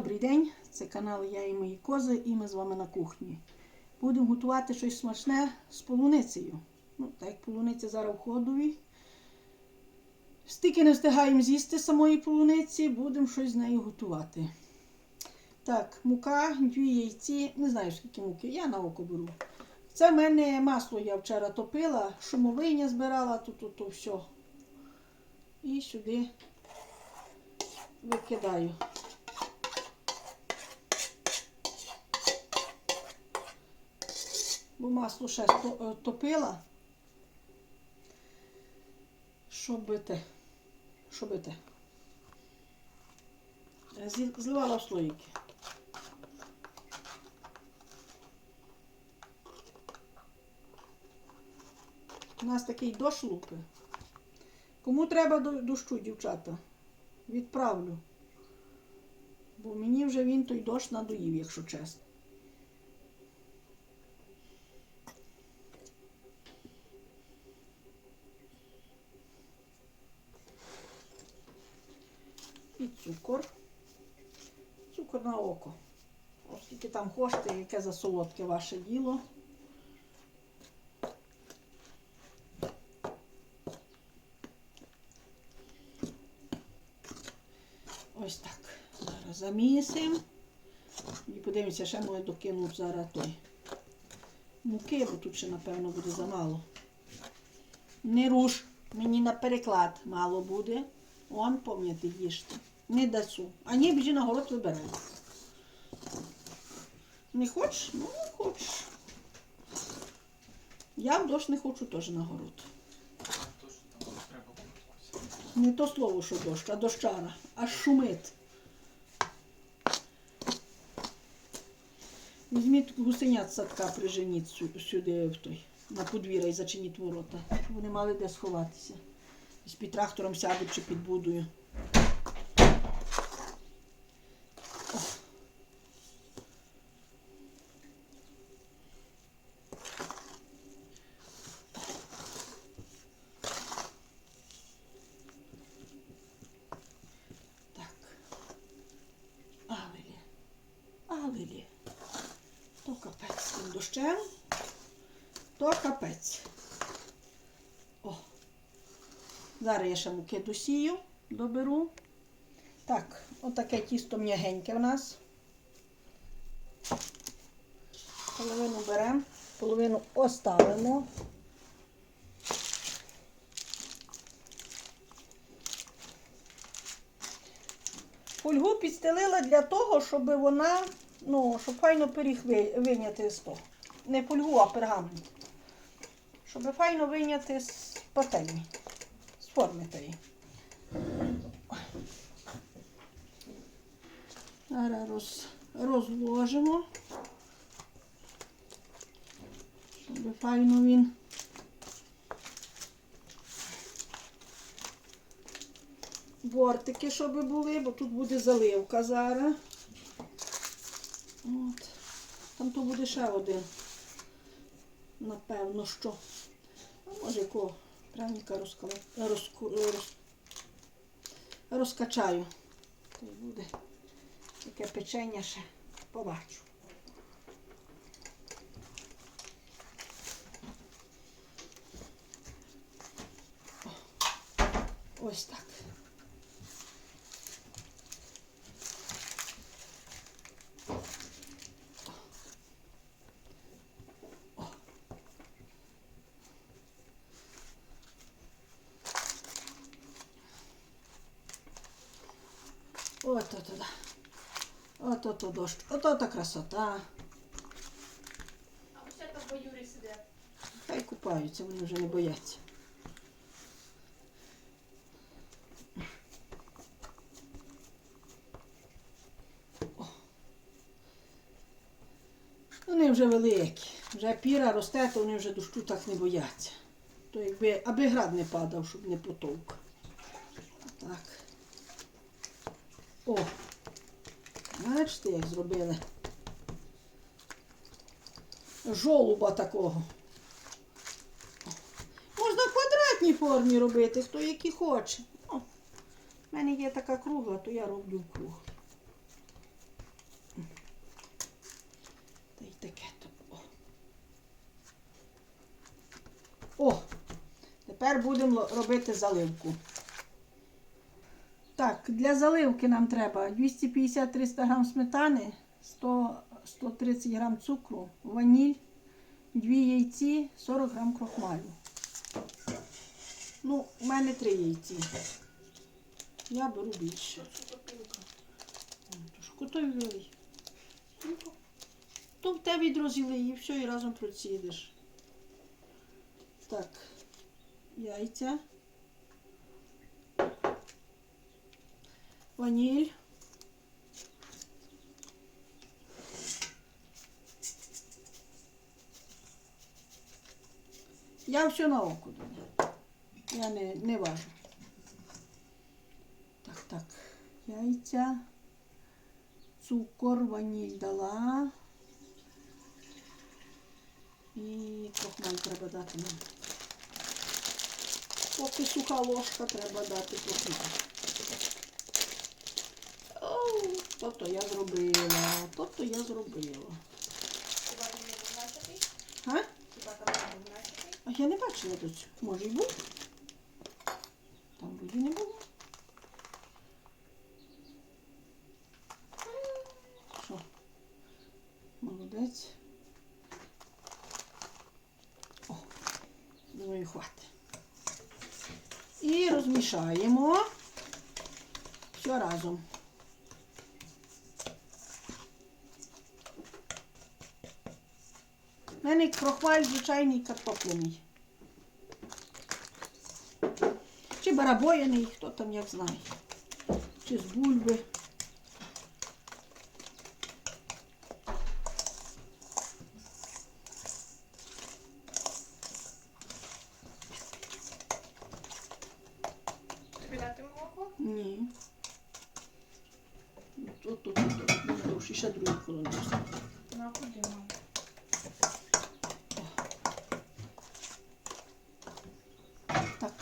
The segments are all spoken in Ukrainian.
Добрий день, це канал Я і мої кози, і ми з вами на кухні. Будемо готувати щось смачне з полуницею. Ну, так як полуниця зараз в ходові. Стільки не встигаємо з'їсти самої полуниці, будемо щось з нею готувати. Так, мука, дві яйці, не знаю скільки муки, я на око беру. Це в мене масло я вчора топила, шумовиня збирала, тут, тут, тут все. І сюди викидаю. Бо масло ще е, топила. Що бити? Що бити? Зливала в слоїки. У нас такий дощ лупи. Кому треба дощу, дівчата? Відправлю. Бо мені вже він той дощ надоїв, якщо чесно. І цукор. Цукор на око. Оскільки там хочете, яке за солодке ваше діло. Ось так. Зараз замісимо. І подивимося, ще може докинув зараз той муки, бо тут ще, напевно, буде замало. Не руш, мені на переклад мало буде. Он, пам'ятайте, їжте. Не дасу. А ні, біжи на город вибирай. Не хочеш? Ну, не хочеш. Я в дощ не хочу теж на город. Не то слово, що дощ, а дощара, аж шумить. Візьміть гусенят з садка, приженіть сюди в той, на подвір'я і зачиніть ворота. Вони мали де сховатися. І під трактором сядуть чи під будою. О. Так. Алелі. Алелі. То дощем. То капець. О. Зараз я ще муки досію, доберу. Так, отаке тісто м'ягеньке в нас. Половину беремо, половину оставимо. Фольгу підстелила для того, щоб вона, ну, щоб файно пиріг ви- вийняти з того. Не фольгу, а пергамент. Щоб файно вийняти з пательні, з форми тої. Зараз роз, розложимо. Щоб файно він. бортики, щоб були, бо тут буде заливка зараз. От. Там то буде ще один. Напевно, що. А може якого пряника розкала... розку... роз... розкачаю. То буде таке печення ще побачу. Ось так. От ото да. От ото дощ. От ото красота. А ось там по Юрі сидить. Хай купаються, вони вже не бояться. О. Вони вже великі. Вже піра росте, то вони вже дощу так не бояться. То якби, аби град не падав, щоб не потовк. Так. О, бачите, як зробили? Жолуба такого. Можна в квадратній формі робити, хто які хоче. О, в мене є така кругла, то я роблю в. Та й таке то. О, тепер будемо робити заливку. Так, для заливки нам треба 250-300 грам сметани, 100, 130 грам цукру, ваніль, 2 яйці, 40 грам крохмалю. Ну, у мене 3 яйці. Я беру більше. Готові вилий. То в те відро зілий і все, і разом процідиш. Так, яйця. Ваніль. Я все на око даю. Я не, не важу. Так, так. Яйця. Цукор, ваніль дала. І крохмаль треба дати нам. Поки суха ложка треба дати крохмаль. Оу, то-то я зробила, то-то я зробила. Хіба там не був начатий? А? Хіба там не був? А я не бачила цього. Може і був? Там вроді не було. Що? Молодець. О, думаю, хватить. І розмішаємо все разом. У мене крохмаль звичайний картоплений. Чи барабояний, хто там як знає. Чи з бульби. Тобі дати молоко? Ні. Тут, тут, тут, тут. Довше, ще другу хвилину. Ну, а куди мам? Так.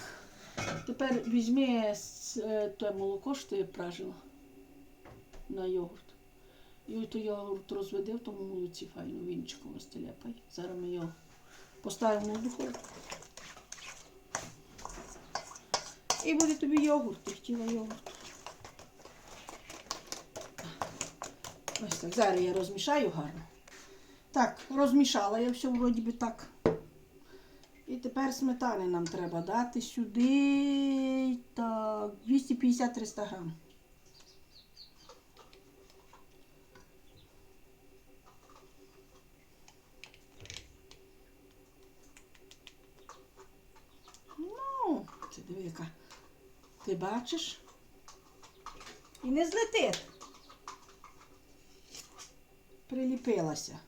Тепер візьми е, те молоко, що ти пражила на йогурт. І той йогурт розведи в тому молоці файно вінчиком розтеляпай. Зараз ми його поставимо в духовку. І буде тобі йогурт, ти хотіла йогурт. Ось так. Зараз я розмішаю гарно. Так, розмішала я все вроді би так. І тепер сметани нам треба дати сюди так, 250-300 грам. Ну, це диви яка. Ти бачиш? І не злетить. Приліпилася.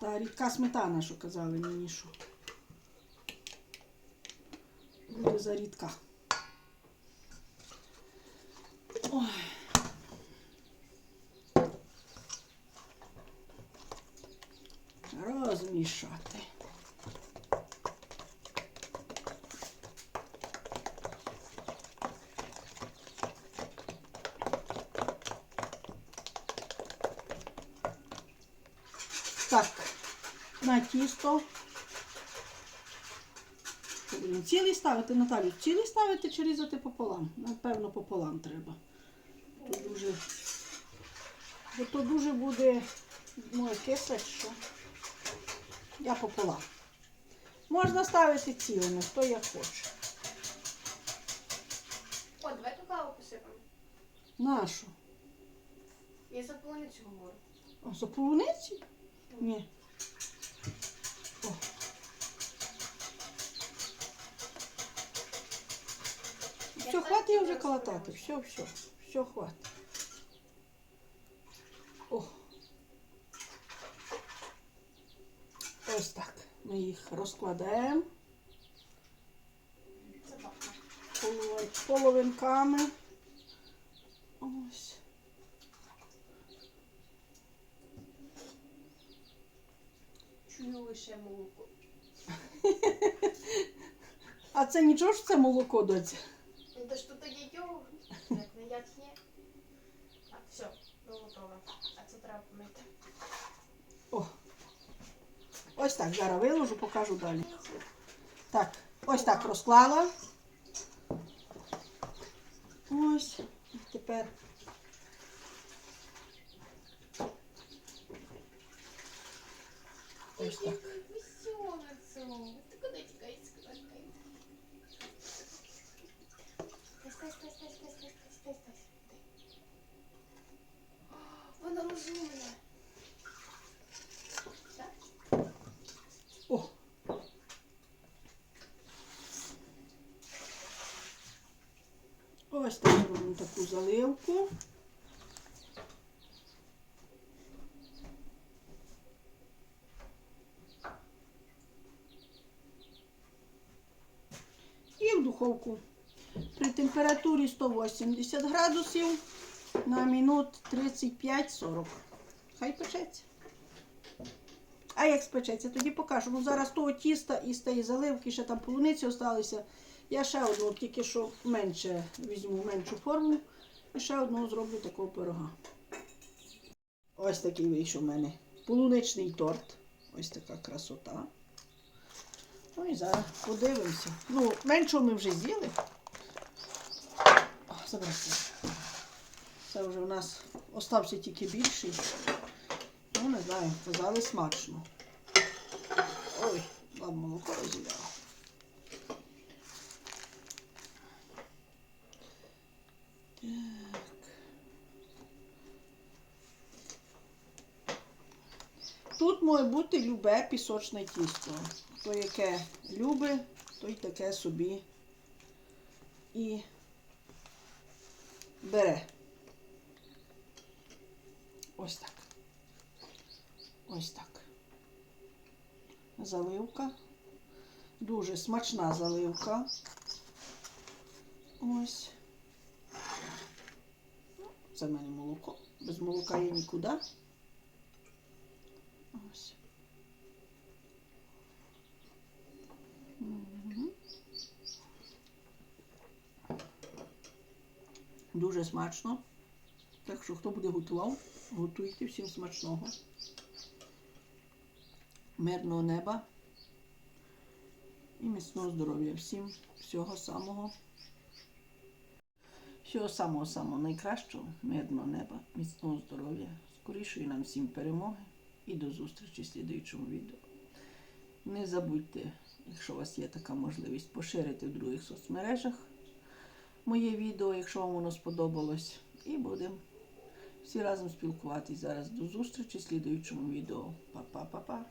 Та рідка сметана, що казали мені, що буде за рідка. Ой. Розмішати. Так, на тісто. Цілий ставити, Наталю, цілий ставити чи різати пополам? Напевно, пополам треба. То дуже, бо то дуже буде моє кисле, що я пополам. Можна ставити цілими, хто як хоче. О, давай ту каву посипемо. Нашу. Я за полуницю говорю. А за полуниці? Ні. Все, хватить я вже колотати. Все, все, все, хватить. О. Ось так. Ми їх розкладаємо половинками. Ось. Чую лише молоко. А це нічого ж це молоко доця? Ну то ж тут є йогурт. Як А, все, ну готово. А це треба помити. О. Ось так, зараз виложу, покажу далі. Так, ось так розклала. Ось. І тепер. Ось так робимо таку заливку. І в духовку при температурі 180 градусів на минут 35-40. Хай печеться. А як спечеться, тоді покажу. Ну зараз того тіста і з тієї заливки, ще там полуниці залишилися. Я ще одну, тільки що менше візьму меншу форму і ще одну зроблю такого пирога. Ось такий вийшов у мене полуничний торт. Ось така красота. Ну і зараз подивимося. Ну, меншого ми вже з'їли. Забрати. Це вже у нас остався тільки більший. Ну, не знаю, казали смачно. Ой, баб молоко розіляла. Так. Тут має бути любе пісочне тісто. Хто яке любить, той таке собі і бере. Ось так. Ось так. Заливка. Дуже смачна заливка. Ось. Це в мене молоко. Без молока я нікуди. Ось. Дуже смачно. Так що, хто буде готував, готуйте всім смачного. Мирного неба і міцного здоров'я. Всім всього самого. Всього самого самого найкращого, мирного неба, міцного здоров'я, скорішої нам всім перемоги і до зустрічі в слідуючому відео. Не забудьте, якщо у вас є така можливість, поширити в других соцмережах моє відео, якщо вам воно сподобалось. І будемо всі разом спілкуватись зараз. До зустрічі в слідуючому відео. Па-па-па-па.